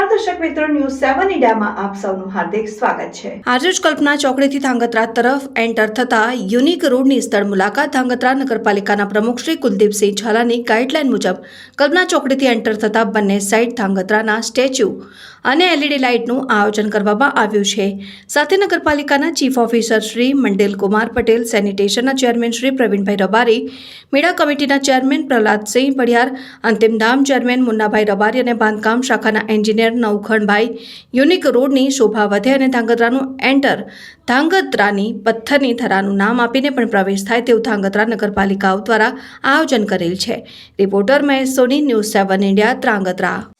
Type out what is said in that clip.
મિત્રો ન્યૂઝ સેવન ઇન્ડિયામાં આપ સૌનું હાર્દિક સ્વાગત છે. આજે જ કલ્પના ચોકડીથી ધાંગધ્રા તરફ એન્ટર થતા યુનિક રોડની સ્થળ મુલાકાત ધાંગધ્રા નગરપાલિકાના પ્રમુખ શ્રી કુલદીપસિંહ ઝાલાની ગાઈડલાઈન મુજબ કલ્પના ચોકડીથી એન્ટર થતા બંને સાઇડ ધાંગધ્રાના સ્ટેચ્યુ અને એલઈડી લાઇટનું આયોજન કરવામાં આવ્યું છે. સાથે નગરપાલિકાના ચીફ ઓફિસર શ્રી મંડેલ કુમાર પટેલ, સેનિટેશનના ચેરમેન શ્રી પ્રવીણભાઈ રબારી, મેળા કમિટીના ચેરમેન પ્રહલાદસિંહ પડિયાર અંતિમધામ ચેરમેન મુન્નાભાઈ રબારી અને બાંધકામ શાખાના એન્જિનિયર નવખણભાઈ યુનિક રોડની શોભા વધે અને ધાંગધ્રાનું એન્ટર ધાંગધ્રાની પથ્થરની થરાનું નામ આપીને પણ પ્રવેશ થાય તેવું ધાંગધ્રા નગરપાલિકાઓ દ્વારા આયોજન કરેલ છે. Reporter Mahesh Soni, news seven India, Trangadhra.